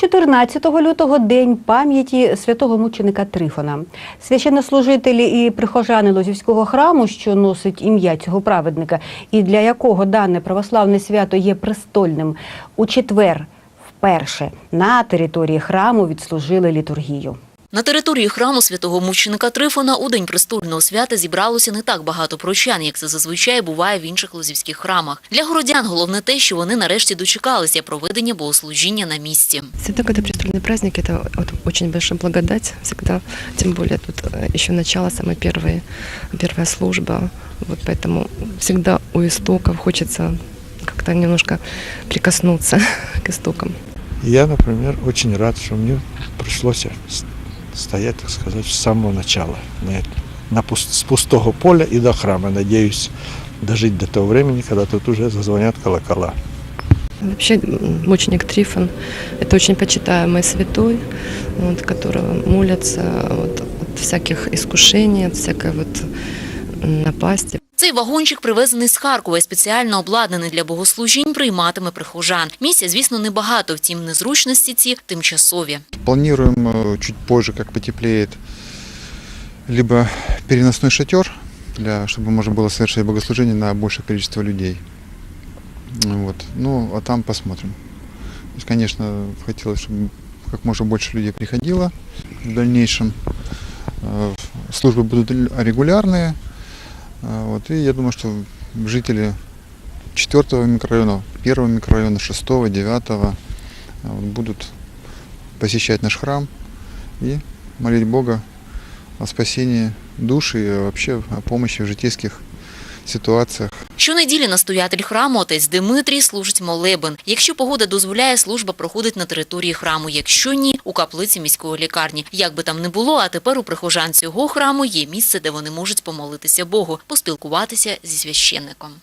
14 лютого день пам'яті святого мученика Трифона. Священнослужителі і прихожани Лозівського храму, що носить ім'я цього праведника, і для якого дане православне свято є престольним, у четвер вперше на території храму відслужили літургію. На території храму святого мученика Трифона у день престольного свята зібралося не так багато прочан, як це зазвичай буває в інших лозівських храмах. Для городян головне те, що вони нарешті дочекалися проведення богослужіння на місці. Всегда, когда престольный праздник, это вот очень большая благодать. Всегда, тем более тут э, еще начало, самая первая, первая служба. Вот поэтому всегда у истоков хочется как-то немножко прикоснуться к истокам. Я, например, очень рад, что мне пришлось с- стоять, так сказать, с самого начала. На, на пус- с пустого поля и до храма. Надеюсь дожить до того времени, когда тут уже зазвонят колокола. Вообще мученик Трифон – это очень почитаемый святой, вот, которого молятся вот, от всяких искушений, от всякой вот напасти. Цей вагончик привезений з Харкова і спеціально обладнаний для богослужінь прийматиме прихожан. Місця, звісно, небагато, втім незручності ці тимчасові. Планируем э, чуть позже, как потеплеет, либо переносной шатер, для, чтобы можно было совершать богослужение на большее количество людей. Вот. Ну, а там посмотрим. То есть, конечно, хотелось, чтобы как можно больше людей приходило в дальнейшем. Э, Службы будут регулярные. Э, Вот, и я думаю, что жители 4 микрорайона, 1 микрорайона, 6, 9 э, вот, будут посещать наш храм и молить Бога о спасении души и вообще о помощи в житейских ситуациях. Щонеділі настоятель храму отець Димитрій служить молебен. Якщо погода дозволяє, служба проходить на території храму. Якщо ні, у каплиці міської лікарні. Як би там не було, а тепер у прихожан цього храму є місце, де вони можуть помолитися Богу, поспілкуватися зі священником.